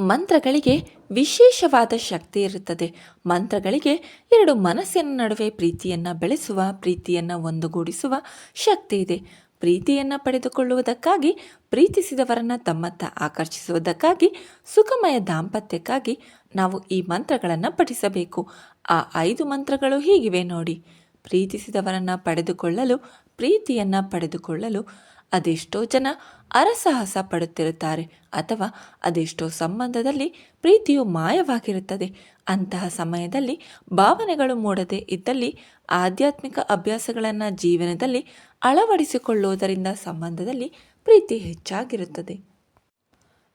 ಮಂತ್ರಗಳಿಗೆ ವಿಶೇಷವಾದ ಶಕ್ತಿ ಇರುತ್ತದೆ. ಮಂತ್ರಗಳಿಗೆ ಎರಡು ಮನಸ್ಸಿನ ನಡುವೆ ಪ್ರೀತಿಯನ್ನು ಬೆಳೆಸುವ, ಪ್ರೀತಿಯನ್ನು ಒಂದುಗೂಡಿಸುವ ಶಕ್ತಿ ಇದೆ. ಪ್ರೀತಿಯನ್ನು ಪಡೆದುಕೊಳ್ಳುವುದಕ್ಕಾಗಿ, ಪ್ರೀತಿಸಿದವರನ್ನು ತಮ್ಮತ್ತ ಆಕರ್ಷಿಸುವುದಕ್ಕಾಗಿ, ಸುಖಮಯ ದಾಂಪತ್ಯಕ್ಕಾಗಿ ನಾವು ಈ ಮಂತ್ರಗಳನ್ನು ಪಠಿಸಬೇಕು. ಆ ಐದು ಮಂತ್ರಗಳು ಹೀಗಿವೆ ನೋಡಿ. ಪ್ರೀತಿಸಿದವರನ್ನು ಪಡೆದುಕೊಳ್ಳಲು, ಪ್ರೀತಿಯನ್ನು ಪಡೆದುಕೊಳ್ಳಲು ಅದೆಷ್ಟೋ ಜನ ಅರಸಾಹಸ ಪಡುತ್ತಿರುತ್ತಾರೆ ಅಥವಾ ಅದೆಷ್ಟೋ ಸಂಬಂಧದಲ್ಲಿ ಪ್ರೀತಿಯು ಮಾಯವಾಗಿರುತ್ತದೆ. ಅಂತಹ ಸಮಯದಲ್ಲಿ ಭಾವನೆಗಳು ಮೂಡದೇ ಇದ್ದಲ್ಲಿ ಆಧ್ಯಾತ್ಮಿಕ ಅಭ್ಯಾಸಗಳನ್ನು ಜೀವನದಲ್ಲಿ ಅಳವಡಿಸಿಕೊಳ್ಳುವುದರಿಂದ ಸಂಬಂಧದಲ್ಲಿ ಪ್ರೀತಿ ಹೆಚ್ಚಾಗಿರುತ್ತದೆ.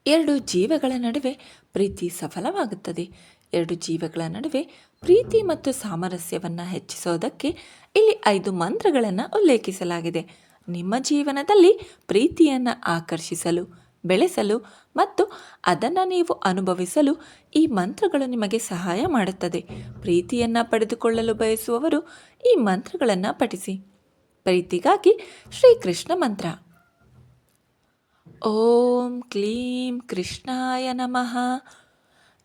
ಎರಡು ಜೀವಗಳ ನಡುವೆ ಪ್ರೀತಿ ಸಫಲವಾಗುತ್ತದೆ. ಎರಡು ಜೀವಗಳ ನಡುವೆ ಪ್ರೀತಿ ಮತ್ತು ಸಾಮರಸ್ಯವನ್ನು ಹೆಚ್ಚಿಸೋದಕ್ಕೆ ಇಲ್ಲಿ ಐದು ಮಂತ್ರಗಳನ್ನು ಉಲ್ಲೇಖಿಸಲಾಗಿದೆ. ನಿಮ್ಮ ಜೀವನದಲ್ಲಿ ಪ್ರೀತಿಯನ್ನು ಆಕರ್ಷಿಸಲು, ಬೆಳೆಸಲು ಮತ್ತು ಅದನ್ನು ನೀವು ಅನುಭವಿಸಲು ಈ ಮಂತ್ರಗಳು ನಿಮಗೆ ಸಹಾಯ ಮಾಡುತ್ತದೆ. ಪ್ರೀತಿಯನ್ನು ಪಡೆದುಕೊಳ್ಳಲು ಬಯಸುವವರು ಈ ಮಂತ್ರಗಳನ್ನು ಪಠಿಸಿ. ಪ್ರೀತಿಗಾಗಿ ಶ್ರೀಕೃಷ್ಣ ಮಂತ್ರ. ಓಂ ಕ್ಲೀಂ ಕೃಷ್ಣಾಯ ನಮಃ.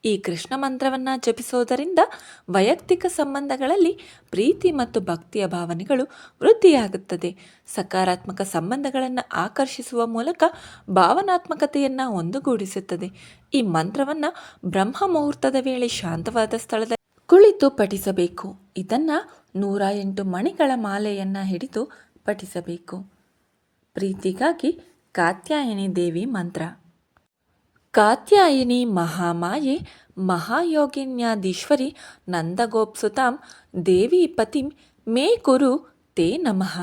ಈ ಕೃಷ್ಣ ಮಂತ್ರವನ್ನು ಜಪಿಸೋದರಿಂದ ವೈಯಕ್ತಿಕ ಸಂಬಂಧಗಳಲ್ಲಿ ಪ್ರೀತಿ ಮತ್ತು ಭಕ್ತಿಯ ಭಾವನೆಗಳು ವೃದ್ಧಿಯಾಗುತ್ತದೆ. ಸಕಾರಾತ್ಮಕ ಸಂಬಂಧಗಳನ್ನು ಆಕರ್ಷಿಸುವ ಮೂಲಕ ಭಾವನಾತ್ಮಕತೆಯನ್ನು ಒಂದುಗೂಡಿಸುತ್ತದೆ. ಈ ಮಂತ್ರವನ್ನು ಬ್ರಹ್ಮ ಮುಹೂರ್ತದ ವೇಳೆ ಶಾಂತವಾದ ಸ್ಥಳದಲ್ಲಿ ಕುಳಿತು ಪಠಿಸಬೇಕು. ಇದನ್ನು ನೂರ ಎಂಟು ಮಣಿಗಳ ಮಾಲೆಯನ್ನು ಹಿಡಿದು ಪಠಿಸಬೇಕು. ಪ್ರೀತಿಗಾಗಿ ಕಾತ್ಯಾಯನಿ ದೇವಿ ಮಂತ್ರ. ಕಾತ್ಯಾಯಿನಿ ಮಹಾಮಾಯೆ ಮಹಾಯೋಗಿನ್ಯಾದೀಶ್ವರಿ ನಂದಗೋಪ್ಸುತಾಂ ದೇವಿ ಪತಿಂ ಮೇ ಕುರು ತೇ ನಮಃ.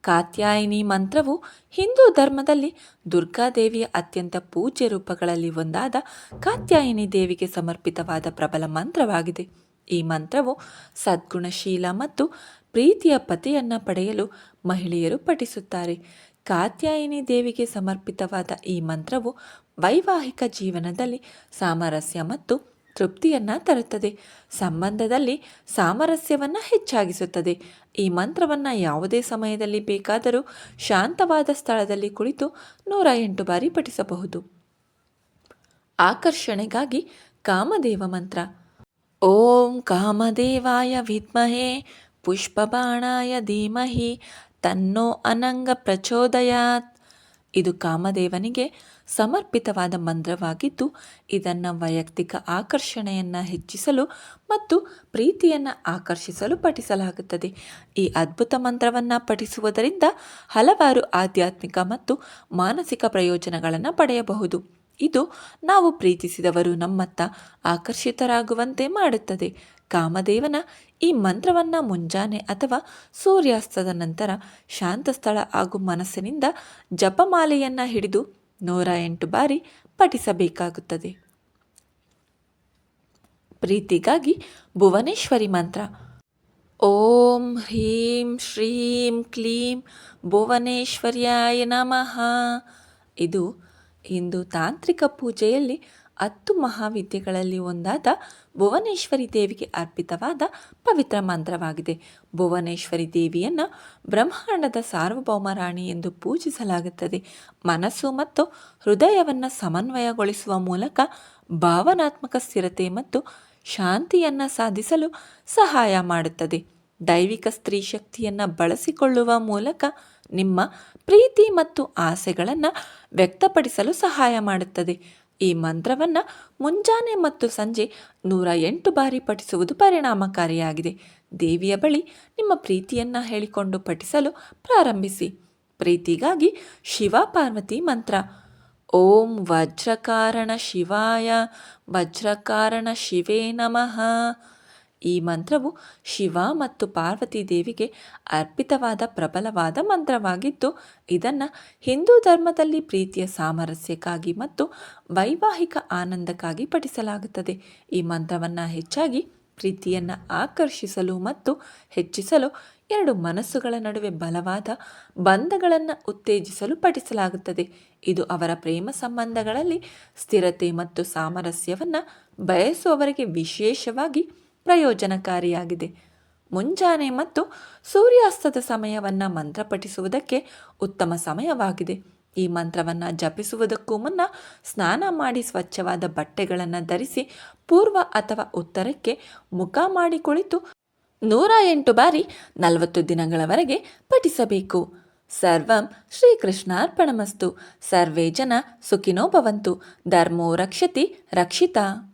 ಕಾತ್ಯಾಯಿನಿ ಮಂತ್ರವು ಹಿಂದೂ ಧರ್ಮದಲ್ಲಿ ದುರ್ಗಾದೇವಿಯ ಅತ್ಯಂತ ಪೂಜ್ಯ ರೂಪಗಳಲ್ಲಿ ಒಂದಾದ ಕಾತ್ಯಾಯಿನಿ ದೇವಿಗೆ ಸಮರ್ಪಿತವಾದ ಪ್ರಬಲ ಮಂತ್ರವಾಗಿದೆ. ಈ ಮಂತ್ರವು ಸದ್ಗುಣಶೀಲ ಮತ್ತು ಪ್ರೀತಿಯ ಪತಿಯನ್ನು ಪಡೆಯಲು ಮಹಿಳೆಯರು ಪಠಿಸುತ್ತಾರೆ. ಕಾತ್ಯಾಯಿನಿ ದೇವಿಗೆ ಸಮರ್ಪಿತವಾದ ಈ ಮಂತ್ರವು ವೈವಾಹಿಕ ಜೀವನದಲ್ಲಿ ಸಾಮರಸ್ಯ ಮತ್ತು ತೃಪ್ತಿಯನ್ನು ತರುತ್ತದೆ. ಸಂಬಂಧದಲ್ಲಿ ಸಾಮರಸ್ಯವನ್ನು ಹೆಚ್ಚಾಗಿಸುತ್ತದೆ. ಈ ಮಂತ್ರವನ್ನು ಯಾವುದೇ ಸಮಯದಲ್ಲಿ ಬೇಕಾದರೂ ಶಾಂತವಾದ ಸ್ಥಳದಲ್ಲಿ ಕುಳಿತು ನೂರ ಎಂಟು ಬಾರಿ ಪಠಿಸಬಹುದು. ಆಕರ್ಷಣೆಗಾಗಿ ಕಾಮದೇವ ಮಂತ್ರ. ಓಂ ಕಾಮದೇವಾಯ ವಿದ್ಮಹೇ, ಪುಷ್ಪಬಾಣಾಯ ಧೀಮಹಿ ತನ್ನೋ ಅನಂಗ ಪ್ರಚೋದಯಾತ್. ಇದು ಕಾಮದೇವನಿಗೆ ಸಮರ್ಪಿತವಾದ ಮಂತ್ರವಾಗಿದ್ದು, ಇದನ್ನು ವೈಯಕ್ತಿಕ ಆಕರ್ಷಣೆಯನ್ನು ಹೆಚ್ಚಿಸಲು ಮತ್ತು ಪ್ರೀತಿಯನ್ನು ಆಕರ್ಷಿಸಲು ಪಠಿಸಲಾಗುತ್ತದೆ. ಈ ಅದ್ಭುತ ಮಂತ್ರವನ್ನು ಪಠಿಸುವುದರಿಂದ ಹಲವಾರು ಆಧ್ಯಾತ್ಮಿಕ ಮತ್ತು ಮಾನಸಿಕ ಪ್ರಯೋಜನಗಳನ್ನು ಪಡೆಯಬಹುದು. ಇದು ನಾವು ಪ್ರೀತಿಸಿದವರು ನಮ್ಮತ್ತ ಆಕರ್ಷಿತರಾಗುವಂತೆ ಮಾಡುತ್ತದೆ. ಕಾಮದೇವನ ಈ ಮಂತ್ರವನ್ನು ಮುಂಜಾನೆ ಅಥವಾ ಸೂರ್ಯಾಸ್ತದ ನಂತರ ಶಾಂತ ಸ್ಥಳ ಹಾಗೂ ಮನಸ್ಸಿನಿಂದ ಜಪಮಾಲೆಯನ್ನು ಹಿಡಿದು ನೂರ ಎಂಟು ಬಾರಿ ಪಠಿಸಬೇಕಾಗುತ್ತದೆ. ಪ್ರೀತಿಗಾಗಿ ಭುವನೇಶ್ವರಿ ಮಂತ್ರ. ಓಂ ಹ್ರೀಂ ಶ್ರೀಂ ಕ್ಲೀಂ ಭುವನೇಶ್ವರ್ಯಾಯ ನಮಃ. ಇದು ಹಿಂದೂ ತಾಂತ್ರಿಕ ಪೂಜೆಯಲ್ಲಿ ಹತ್ತು ಮಹಾವಿದ್ಯೆಗಳಲ್ಲಿ ಒಂದಾದ ಭುವನೇಶ್ವರಿ ದೇವಿಗೆ ಅರ್ಪಿತವಾದ ಪವಿತ್ರ ಮಂತ್ರವಾಗಿದೆ. ಭುವನೇಶ್ವರಿ ದೇವಿಯನ್ನು ಬ್ರಹ್ಮಾಂಡದ ಸಾರ್ವಭೌಮ ರಾಣಿ ಎಂದು ಪೂಜಿಸಲಾಗುತ್ತದೆ. ಮನಸ್ಸು ಮತ್ತು ಹೃದಯವನ್ನು ಸಮನ್ವಯಗೊಳಿಸುವ ಮೂಲಕ ಭಾವನಾತ್ಮಕ ಸ್ಥಿರತೆ ಮತ್ತು ಶಾಂತಿಯನ್ನು ಸಾಧಿಸಲು ಸಹಾಯ ಮಾಡುತ್ತದೆ. ದೈವಿಕ ಸ್ತ್ರೀ ಶಕ್ತಿಯನ್ನು ಬಳಸಿಕೊಳ್ಳುವ ಮೂಲಕ ನಿಮ್ಮ ಪ್ರೀತಿ ಮತ್ತು ಆಸೆಗಳನ್ನು ವ್ಯಕ್ತಪಡಿಸಲು ಸಹಾಯ ಮಾಡುತ್ತದೆ. ಈ ಮಂತ್ರವನ್ನು ಮುಂಜಾನೆ ಮತ್ತು ಸಂಜೆ ನೂರ ಎಂಟು ಬಾರಿ ಪಠಿಸುವುದು ಪರಿಣಾಮಕಾರಿಯಾಗಿದೆ. ದೇವಿಯ ಬಳಿ ನಿಮ್ಮ ಪ್ರೀತಿಯನ್ನು ಹೇಳಿಕೊಂಡು ಪಠಿಸಲು ಪ್ರಾರಂಭಿಸಿ. ಪ್ರೀತಿಗಾಗಿ ಶಿವ ಪಾರ್ವತಿ ಮಂತ್ರ. ಓಂ ವಜ್ರಕಾರಣ ಶಿವಾಯ, ವಜ್ರಕಾರಣ ಶಿವೇ ನಮಃ. ಈ ಮಂತ್ರವು ಶಿವ ಮತ್ತು ಪಾರ್ವತಿ ದೇವಿಗೆ ಅರ್ಪಿತವಾದ ಪ್ರಬಲವಾದ ಮಂತ್ರವಾಗಿದ್ದು, ಇದನ್ನು ಹಿಂದೂ ಧರ್ಮದಲ್ಲಿ ಪ್ರೀತಿಯ ಸಾಮರಸ್ಯಕ್ಕಾಗಿ ಮತ್ತು ವೈವಾಹಿಕ ಆನಂದಕ್ಕಾಗಿ ಪಠಿಸಲಾಗುತ್ತದೆ. ಈ ಮಂತ್ರವನ್ನು ಹೆಚ್ಚಾಗಿ ಪ್ರೀತಿಯನ್ನು ಆಕರ್ಷಿಸಲು ಮತ್ತು ಹೆಚ್ಚಿಸಲು ಎರಡು ಮನಸ್ಸುಗಳ ನಡುವೆ ಬಲವಾದ ಬಂಧಗಳನ್ನು ಉತ್ತೇಜಿಸಲು ಪಠಿಸಲಾಗುತ್ತದೆ. ಇದು ಅವರ ಪ್ರೇಮ ಸಂಬಂಧಗಳಲ್ಲಿ ಸ್ಥಿರತೆ ಮತ್ತು ಸಾಮರಸ್ಯವನ್ನು ಬಯಸುವವರಿಗೆ ವಿಶೇಷವಾಗಿ ಪ್ರಯೋಜನಕಾರಿಯಾಗಿದೆ. ಮುಂಜಾನೆ ಮತ್ತು ಸೂರ್ಯಾಸ್ತದ ಸಮಯವನ್ನು ಮಂತ್ರ ಪಠಿಸುವುದಕ್ಕೆ ಉತ್ತಮ ಸಮಯವಾಗಿದೆ. ಈ ಮಂತ್ರವನ್ನು ಜಪಿಸುವುದಕ್ಕೂ ಮುನ್ನ ಸ್ನಾನ ಮಾಡಿ ಸ್ವಚ್ಛವಾದ ಬಟ್ಟೆಗಳನ್ನು ಧರಿಸಿ ಪೂರ್ವ ಅಥವಾ ಉತ್ತರಕ್ಕೆ ಮುಖ ಮಾಡಿ ಕುಳಿತು ನೂರ ಎಂಟು ಬಾರಿ ನಲವತ್ತು ದಿನಗಳವರೆಗೆ ಪಠಿಸಬೇಕು. ಸರ್ವಂ ಶ್ರೀಕೃಷ್ಣಾರ್ಪಣಮಸ್ತು. ಸರ್ವೇ ಜನ ಸುಖಿನೋ ಭವಂತು. ಧರ್ಮೋ ರಕ್ಷತಿ ರಕ್ಷಿತಾ.